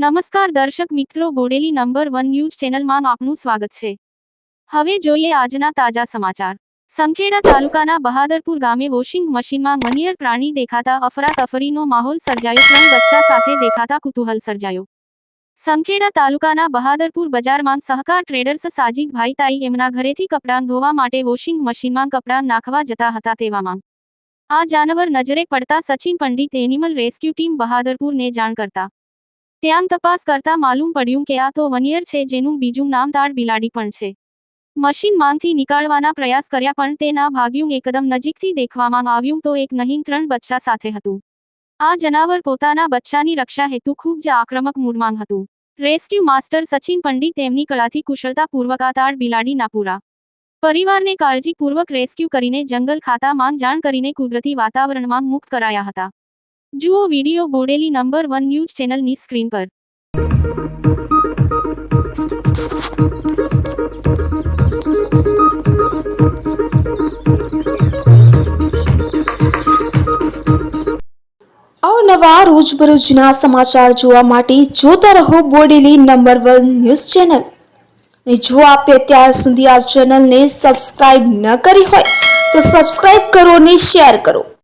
નમસ્કાર દર્શક મિત્રો, બોડેલી નંબર વન ન્યૂઝ ચેનલમાં આપનું સ્વાગત છે. હવે જોઈએ આજના તાજા સમાચાર. સંખેડા તાલુકાના બહાદરપુર ગામે વોશિંગ મશીનમાં મનિયર પ્રાણી દેખાતા અફરાતફરીનો માહોલ સર્જાયો, ત્રણ બચ્ચા સાથે દેખાતા કુતૂહલ સર્જાયો. સંખેડા તાલુકાના બહાદરપુર બજારમાં સહકાર ટ્રેડર્સ સાજીદભાઈ તાઈ એમના ઘરેથી કપડાં ધોવા માટે વોશિંગ મશીનમાં કપડાં નાખવા જતા હતા તેવામાં. આ જાનવર નજરે પડતા Sachin Pandit animal rescue team બહાદરપુરને જાણ કરતા ત્યાં તપાસ કરતા માલુમ પડ્યું કે આ તો વનિયર છે જેનું બીજું નામ તાળ બિલાડી પણ છે. મશીનમાંથી નીકાળવાના પ્રયાસ કર્યા પણ તે ના ભાગ્યું એકદમ નજીકથી દેખવામાં આવ્યું તો એક નહીં ત્રણ બચ્ચા સાથે હતું. આ જનાવર પોતાના બચ્ચાની રક્ષા હેતુ ખૂબ જ આક્રમક મૂડમાં હતું. રેસ્ક્યુ માસ્ટર સચિન પંડિત તેમની કળાથી કુશળતાપૂર્વક આ તાળ બિલાડી ના પૂરા. પરિવારને કાળજીપૂર્વક રેસ્ક્યુ કરીને જંગલ ખાતામાં જાણ કરીને કુદરતી વાતાવરણમાં મુક્ત કરાયા હતા. જુઓ video Bodeli number one news ચેનલની સ્ક્રીન પર. અવનવા રોજબરોજના સમાચાર જોવા માટે જોતા રહો Bodeli number one news channel. ને જો આપે અત્યાર સુધી આ ચેનલને સબસ્ક્રાઇબ ન કરી હોય, તો સબસ્ક્રાઇબ કરો અને શેર કરો.